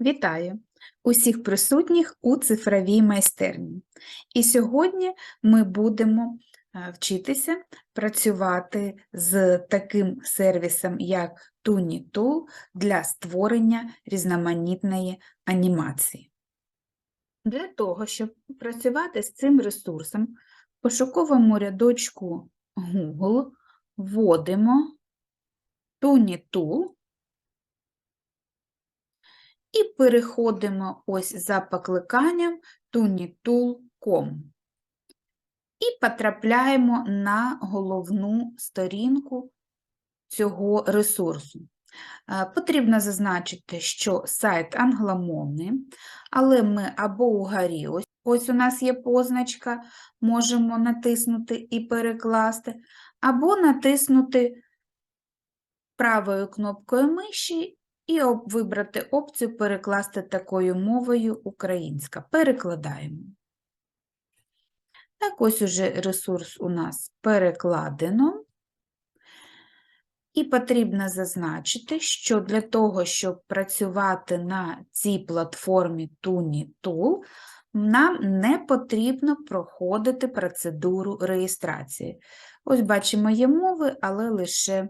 Вітаю усіх присутніх у цифровій майстерні. І сьогодні ми будемо е, вчитися працювати з таким сервісом, як TunyTool для створення різноманітної анімації. Для того, щоб працювати з цим ресурсом, в пошуковому рядочку Google вводимо TunyTool і переходимо ось за покликанням tunitool.com і потрапляємо на головну сторінку цього ресурсу. Е, Потрібно зазначити, що сайт англомовний, але ми або угорі, ось, ось у нас є позначка, можемо натиснути і перекласти, або натиснути правою кнопкою миші і вибрати опцію перекласти такою мовою українська. Перекладаємо. Так, ось уже ресурс у нас перекладено. І потрібно зазначити, що для того, щоб працювати на цій платформі TunyTool, нам не потрібно проходити процедуру реєстрації. Ось бачимо, є мови, але лише е,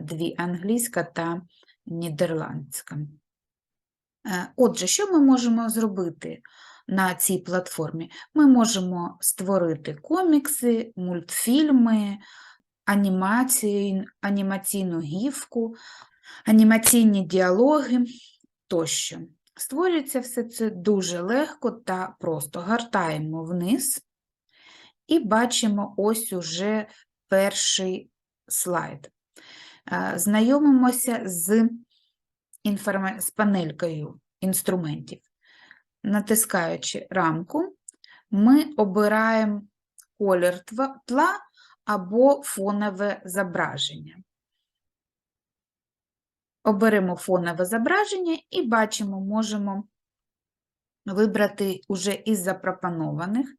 дві англійська та нідерландська. Е, Отже, що ми можемо зробити на цій платформі? Ми можемо створити комікси, мультфільми, анімацію, анімаційну гівку, анімаційні діалоги тощо. Створюється все це дуже легко та просто. Гартаємо вниз і бачимо ось уже перший слайд. Е, Знайомимося з, інформа... з панелькою інструментів. Натискаючи рамку, ми обираємо колір тла або фонове зображення. Оберемо фонове зображення і бачимо, можемо вибрати уже із запропонованих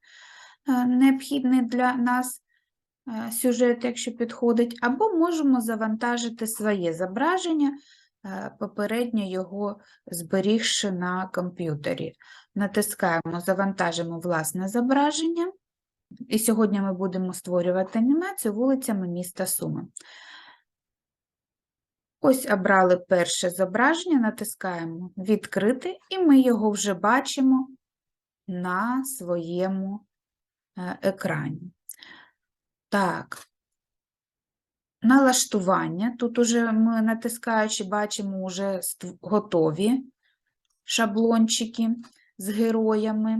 е, необхідний для нас сюжет, якщо підходить, або можемо завантажити своє зображення, е, попередньо його зберігши на комп'ютері. Натискаємо Завантажимо власне зображення. І сьогодні ми будемо створювати анімацію вулицями міста Суми. Ось обрали перше зображення, натискаємо Відкрити, і ми його вже бачимо на своєму е, екрані. Так, налаштування. Тут уже ми натискаючи, бачимо вже готові шаблончики з героями.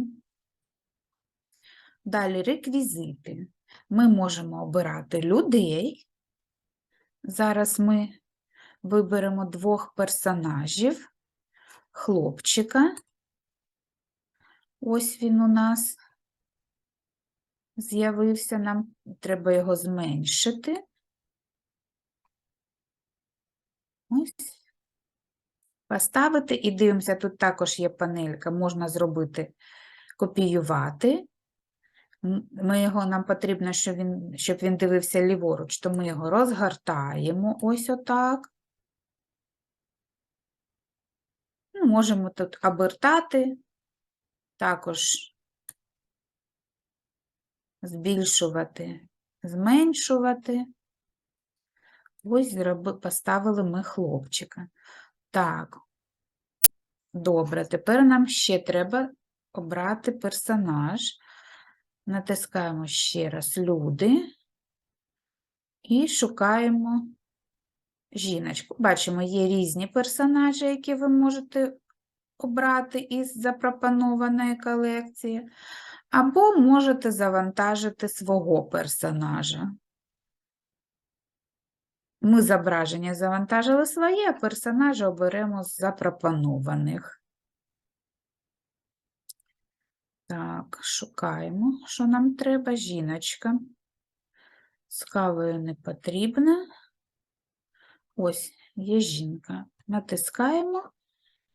Далі реквізити. Ми можемо обирати людей. Зараз ми виберемо двох персонажів, хлопчика. Ось він у нас з'явився, нам треба його зменшити. Ось. Поставити і дивимося, тут також є панелька, можна зробити копіювати. Ми його, нам потрібно, щоб він, щоб він дивився ліворуч, то ми його розгортаємо ось отак. Ну, можемо тут обертати, також збільшувати, зменшувати. Ось поставили ми хлопчика. Так, добре, тепер нам ще треба обрати персонаж. Натискаємо ще раз люди і шукаємо жіночку. Бачимо, є різні персонажі, які ви можете обрати із запропонованої колекції, або можете завантажити свого персонажа. Ми зображення завантажили своє, а персонажа оберемо з запропонованих. Так, шукаємо, що нам треба. Жіночка. З кавою не потрібна. Ось є жінка. Натискаємо,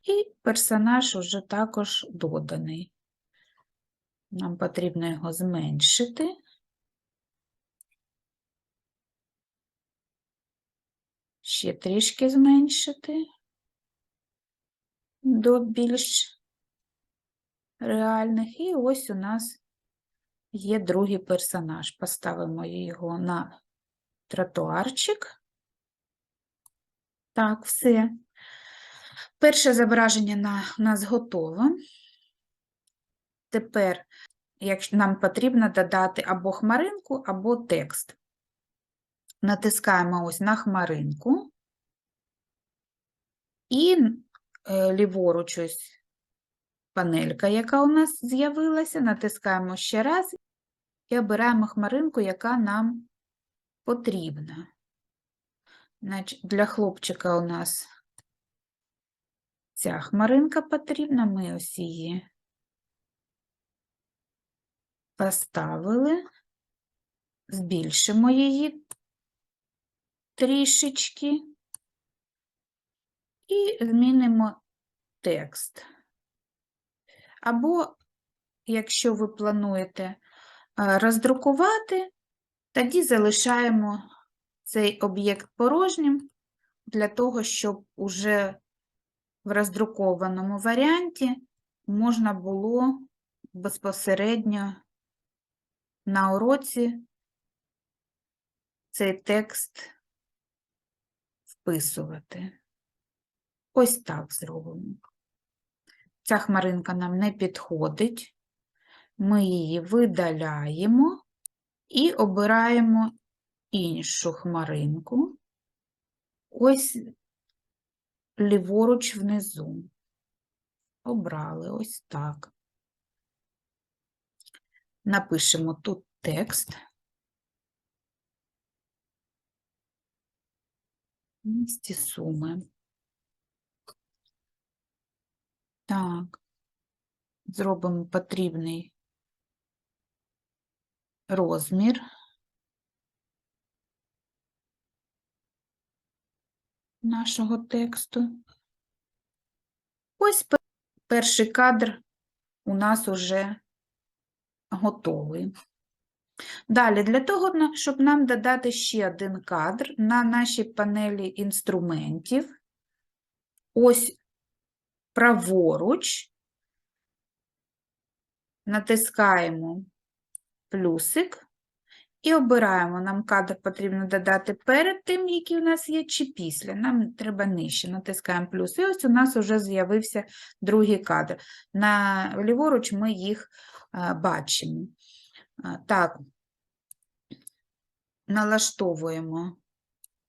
і персонаж уже також доданий. Нам потрібно його зменшити. Ще трішки зменшити. до більш реальних. І ось у нас є другий персонаж. Поставимо його на тротуарчик. Так, все. Перше зображення на, у нас готове. Тепер, якщо нам потрібно додати або хмаринку, або текст. Натискаємо ось на хмаринку. І е, ліворуч ось панелька, яка у нас з'явилася, натискаємо ще раз і обираємо хмаринку, яка нам потрібна. Значить, для хлопчика у нас ця хмаринка потрібна, ми ось її поставили, збільшимо її трішечки і змінимо текст. Або, якщо ви плануєте е, роздрукувати, тоді залишаємо цей об'єкт порожнім для того, щоб уже в роздрукованому варіанті можна було безпосередньо на уроці цей текст вписувати. Ось так зробимо. Ця хмаринка нам не підходить, ми її видаляємо і обираємо іншу хмаринку, ось ліворуч внизу. Обрали ось так. Напишемо тут текст. Місті суми. Так, зробимо потрібний розмір. нашого тексту. Ось перший кадр у нас уже готовий. Далі, для того, щоб нам додати ще один кадр на нашій панелі інструментів, ось праворуч, натискаємо плюсик і обираємо, нам кадр потрібно додати перед тим, який у нас є, чи після. Нам треба нижче. Натискаємо плюс. І ось у нас вже з'явився другий кадр. На ліворуч ми їх а, бачимо. А, так, налаштовуємо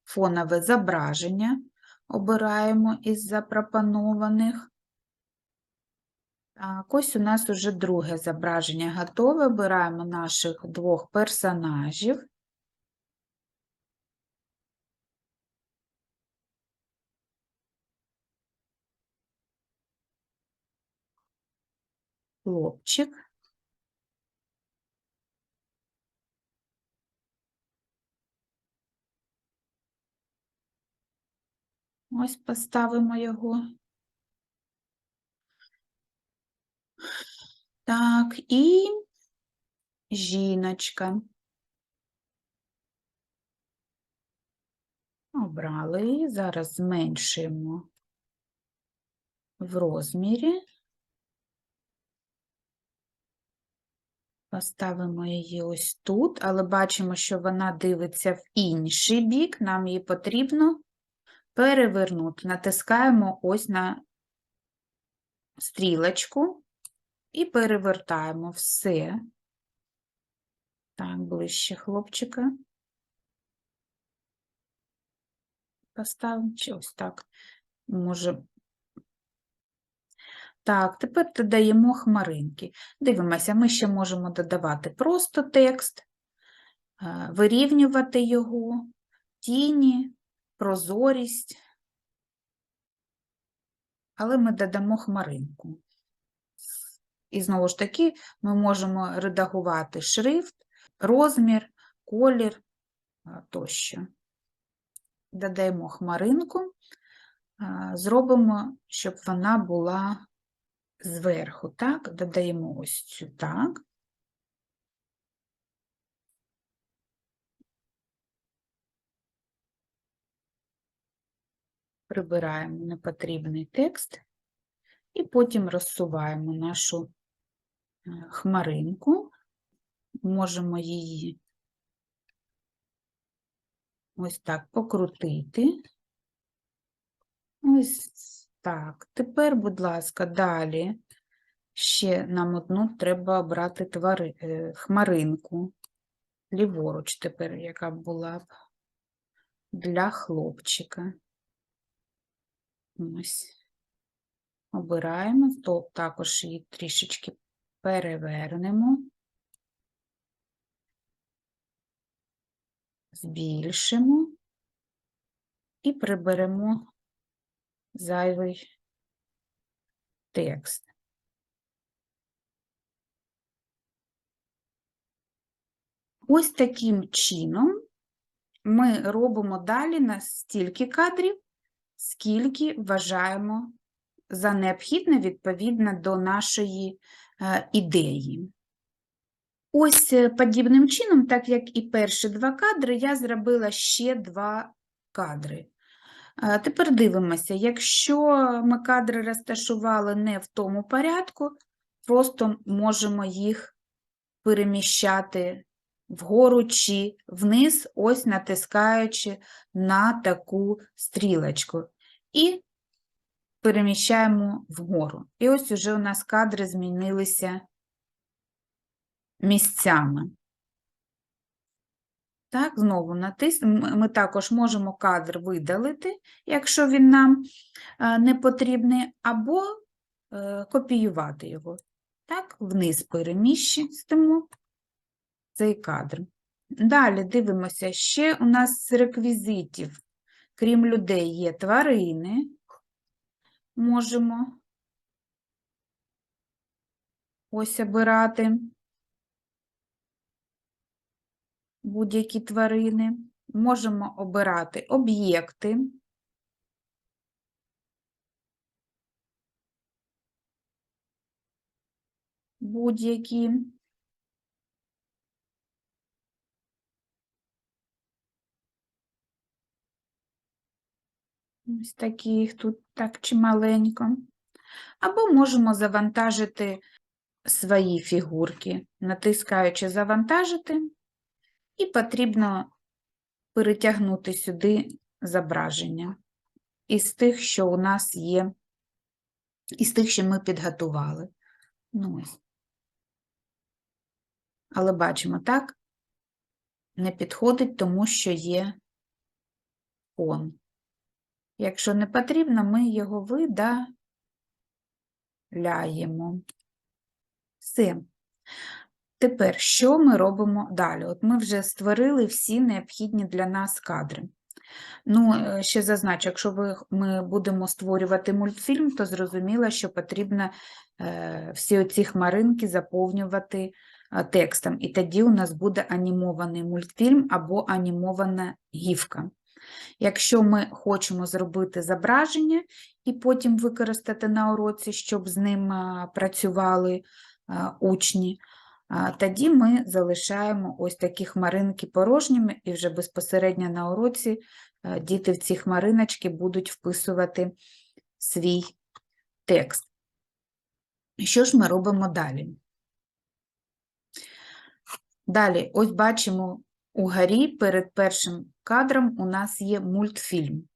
фонове зображення, обираємо із запропонованих. Так, ось у нас уже друге зображення готове. Обираємо наших двох персонажів. Хлопчик. Ось поставимо його. Так, і жіночка. Обрали зараз зменшуємо в розмірі. Поставимо її ось тут, але бачимо, що вона дивиться в інший бік, нам її потрібно перевернути. Натискаємо ось на стрілочку і перевертаємо все. Так, ближче хлопчика. Поставимо чи ось так. Може. Так, тепер додаємо хмаринки. Дивимося, ми ще можемо додавати просто текст, е, вирівнювати його, тіні, прозорість, але ми додамо хмаринку. І знову ж таки, ми можемо редагувати шрифт, розмір, колір тощо. Додаємо хмаринку, зробимо, щоб вона була зверху, так, додаємо ось цю так. Прибираємо непотрібний текст і потім розсуваємо нашу е, хмаринку, можемо її ось так покрутити. Ось так. Тепер, будь ласка, далі ще нам одну треба обрати твари... е, хмаринку. Ліворуч тепер, яка була б для хлопчика. Ось. Обираємо, то також її трішечки перевернемо, збільшимо і приберемо зайвий текст. Ось таким чином ми робимо далі на стільки кадрів, скільки вважаємо за необхідне відповідно до нашої ідеї. Ось е, подібним чином, так як і перші два кадри, я зробила ще два кадри. Е, Тепер дивимося, якщо ми кадри розташували не в тому порядку, просто можемо їх переміщати вгору чи вниз, ось натискаючи на таку стрілочку. І переміщаємо вгору. І ось уже у нас кадри змінилися місцями. Так, знову натис... м- Ми також можемо кадр видалити, якщо він нам е, не потрібний, або е, копіювати його. Так, вниз переміщуємо цей кадр. Далі дивимося, ще у нас з реквізитів, крім людей, є тварини. Можемо ось обирати будь-які тварини. Можемо обирати об'єкти. Будь-які. Ось такі їх тут так чималенько. Або можемо завантажити свої фігурки, натискаючи завантажити, і потрібно перетягнути сюди зображення із тих, що у нас є, із тих, що ми підготували. Ну, ось. Але бачимо, так, не підходить, тому що є фон. Якщо не потрібно, ми його видаляємо. Все. Тепер, що ми робимо далі? От ми вже створили всі необхідні для нас кадри. Ну, е, ще зазначу, якщо ми будемо створювати мультфільм, то зрозуміло, що потрібно е, всі оці хмаринки заповнювати е, текстом. І тоді у нас буде анімований мультфільм або анімована гівка. Якщо ми хочемо зробити зображення і потім використати на уроці, щоб з ним працювали учні, тоді ми залишаємо ось такі хмаринки порожніми, і вже безпосередньо на уроці діти в ці хмариночки будуть вписувати свій текст. Що ж ми робимо далі? Далі, ось бачимо угорі перед першим кадром у нас є мультфільм.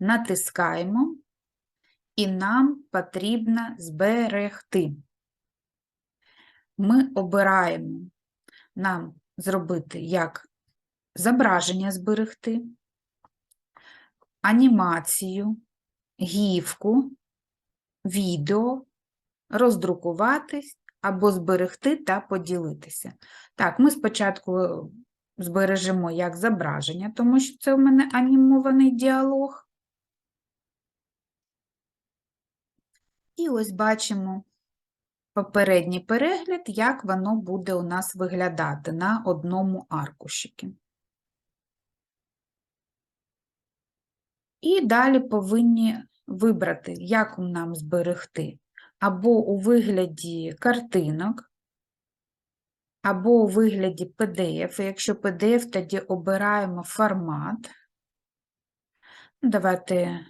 Натискаємо, і нам потрібно зберегти. Ми обираємо нам зробити як зображення зберегти, анімацію, гівку, відео, роздрукуватись або зберегти та поділитися. Так, ми спочатку збережемо як зображення, тому що це у мене анімований діалог. І ось бачимо попередній перегляд, як воно буде у нас виглядати на одному аркушіки. І далі повинні вибрати, як нам зберегти, або у вигляді картинок, або у вигляді PDF. Якщо PDF, тоді обираємо формат. Давайте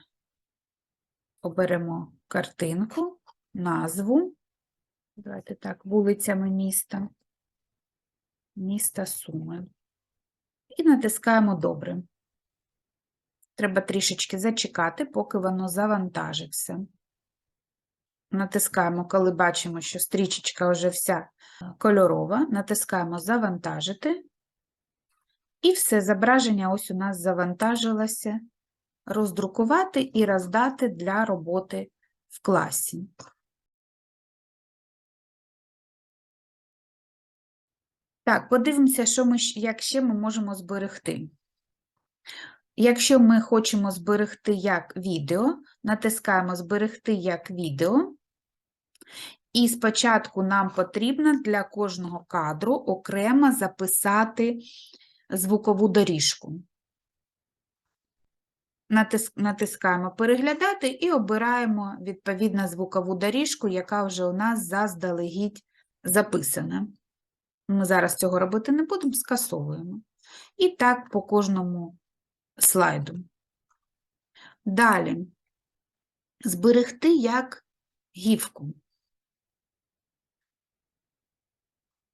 оберемо картинку, назву. Давайте так, вулицями міста. Міста Суми. І натискаємо Добре. Треба трішечки зачекати, поки воно завантажиться. Натискаємо, коли бачимо, що стрічечка вже вся е, кольорова, натискаємо Завантажити. І все, зображення ось у нас завантажилося. Роздрукувати і роздати для роботи в класі. Так, подивимося, що ми, як ще ми можемо зберегти. Якщо ми хочемо зберегти як відео, натискаємо Зберегти як відео. І спочатку нам потрібно для кожного кадру окремо записати звукову доріжку. Натискаємо Переглядати і обираємо відповідно звукову доріжку, яка вже у нас заздалегідь записана. Ми зараз цього робити не будемо, скасовуємо. І так по кожному слайду. Далі. Зберегти як гівку.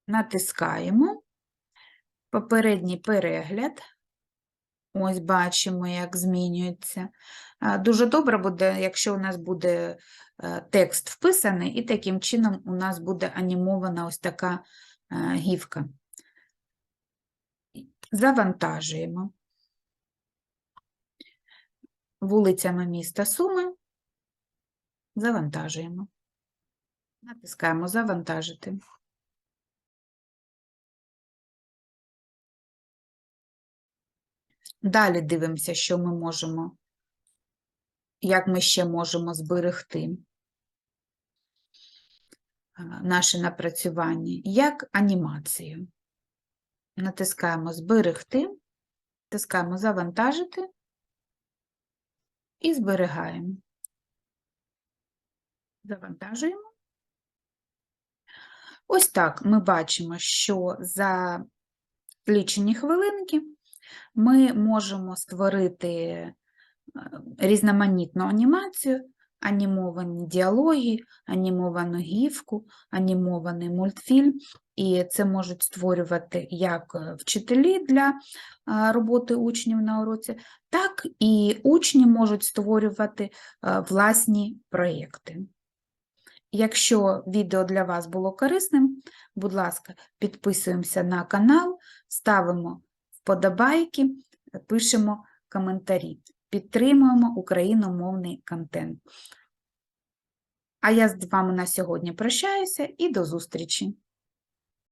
Натискаємо. Попередній перегляд. Ось бачимо, як змінюється. Дуже добре буде, якщо у нас буде е, текст вписаний, і таким чином у нас буде анімована ось така е, гівка. Завантажуємо. Вулицями міста Суми. Завантажуємо. Натискаємо Завантажити. Далі дивимося, що ми можемо, як ми ще можемо зберегти наше напрацювання, як анімацію. Натискаємо Зберегти, натискаємо Завантажити і зберігаємо. Завантажуємо. Ось так ми бачимо, що за лічені хвилинки ми можемо створити е, різноманітну анімацію, анімовані діалоги, анімовану гівку, анімований мультфільм. І це можуть створювати як е, вчителі для е, роботи учнів на уроці, так і учні можуть створювати власні проєкти. Якщо відео для вас було корисним, будь ласка, підписуємося на канал, ставимо вподобайки, пишемо коментарі. Підтримуємо україномовний контент. А я з вами на сьогодні прощаюся і до зустрічі!